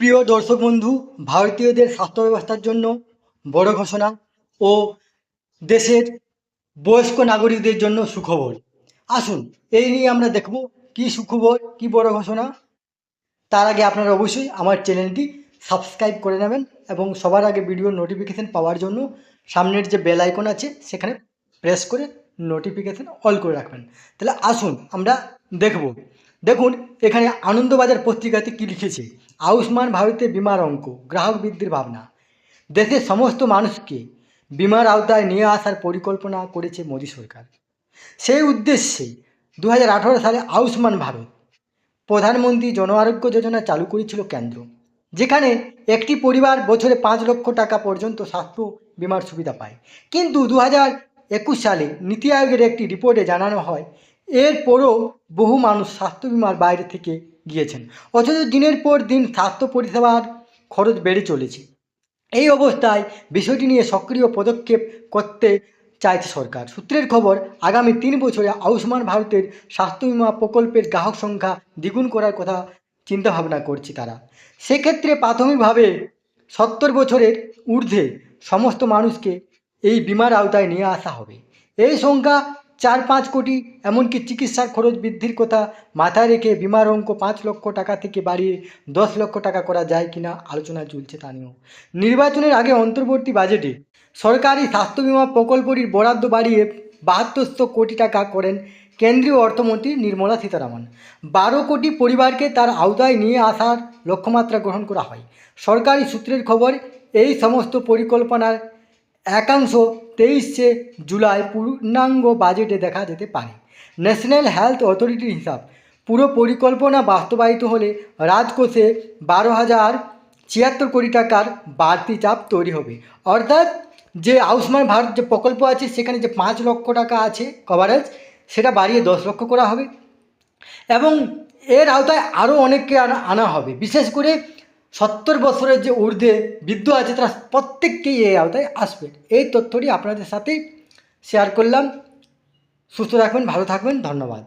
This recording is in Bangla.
প্রিয় দর্শক বন্ধু, ভারতীয়দের স্বাস্থ্য ব্যবস্থার জন্য বড় ঘোষণা ও দেশের বয়স্ক নাগরিকদের জন্য সুখবর। আসুন, এই নিয়ে আমরা দেখব কি সুখবর, কি বড় ঘোষণা। তার আগে আপনারা অবশ্যই আমার চ্যানেলটি সাবস্ক্রাইব করে নেবেন এবং সবার আগে ভিডিওর নোটিফিকেশান পাওয়ার জন্য সামনের যে বেল আইকন আছে, সেখানে প্রেস করে নোটিফিকেশান অল করে রাখবেন। তাহলে আসুন, আমরা দেখব। দেখুন, এখানে আনন্দবাজার পত্রিকাতে কী লিখেছে? আয়ুষ্মান ভারতে বিমার অঙ্ক, গ্রাহক বৃদ্ধির ভাবনা। দেশের সমস্ত মানুষকে বিমার আওতায় নিয়ে আসার পরিকল্পনা করেছে মোদী সরকার। সেই উদ্দেশ্যে দু হাজার আঠারো সালে আয়ুষ্মান ভারত প্রধানমন্ত্রী জন আরোগ্য যোজনা চালু করেছিল কেন্দ্র, যেখানে একটি পরিবার বছরে পাঁচ লক্ষ টাকা পর্যন্ত স্বাস্থ্য বিমার সুবিধা পায়। কিন্তু দু একুশ সালে নীতি আয়োগের একটি রিপোর্টে জানানো হয় এরপরও বহু মানুষ স্বাস্থ্য বিমার বাইরে থেকে গিয়েছেন। অথচ দিনের পর দিন স্বাস্থ্য পরিষেবার খরচ বেড়ে চলেছে। এই অবস্থায় বিষয়টি নিয়ে সক্রিয় পদক্ষেপ করতে চাইছে সরকার। সূত্রের খবর, আগামী তিন বছরে আয়ুষ্মান ভারতের স্বাস্থ্য বিমা প্রকল্পের গ্রাহক সংখ্যা দ্বিগুণ করার কথা চিন্তাভাবনা করছে তারা। সেক্ষেত্রে প্রাথমিকভাবে সত্তর বছরের ঊর্ধ্বে সমস্ত মানুষকে এই বিমার আওতায় নিয়ে আসা হবে। এই সংখ্যা চার পাঁচ কোটি, এমনকি চিকিৎসার খরচ বৃদ্ধির কথা মাথায় রেখে বিমার অঙ্ক পাঁচ লক্ষ টাকা থেকে বাড়িয়ে দশ লক্ষ টাকা করা যায় কিনা আলোচনা চলছে তা নিয়েও। নির্বাচনের আগে অন্তর্বর্তী বাজেটে সরকারি স্বাস্থ্য বিমা প্রকল্পটির বরাদ্দ বাড়িয়ে বাহাত্তরশো কোটি টাকা করেন কেন্দ্রীয় অর্থমন্ত্রী নির্মলা সীতারামন। বারো কোটি পরিবারকে তার আওতায় নিয়ে আসার লক্ষ্যমাত্রা গ্রহণ করা হয়। সরকারি সূত্রের খবর, এই সমস্ত পরিকল্পনার একাংশ তেইশে জুলাই পূর্ণাঙ্গ বাজেটে দেখা যেতে পারে। ন্যাশনাল হেলথ অথরিটির হিসাব, পুরো পরিকল্পনা বাস্তবায়িত হলে রাজকোষে বারো হাজার ছিয়াত্তর কোটি টাকার বাড়তি চাপ তৈরি হবে। অর্থাৎ যে আয়ুষ্মান ভারত যে প্রকল্প আছে, সেখানে যে পাঁচ লক্ষ টাকা আছে কভারেজ সেটা বাড়িয়ে দশ লক্ষ করা হবে। এবং এর আওতায় আরও অনেককে আনা হবে। বিশেষ করে সত্তর বছরের যে ঊর্ধ্বে বৃদ্ধ আছে তারা প্রত্যেককেই এই আওতায় আসবে। এই তথ্যটি আপনাদের সাথে শেয়ার করলাম। সুস্থ থাকবেন ভালো থাকবেন ধন্যবাদ।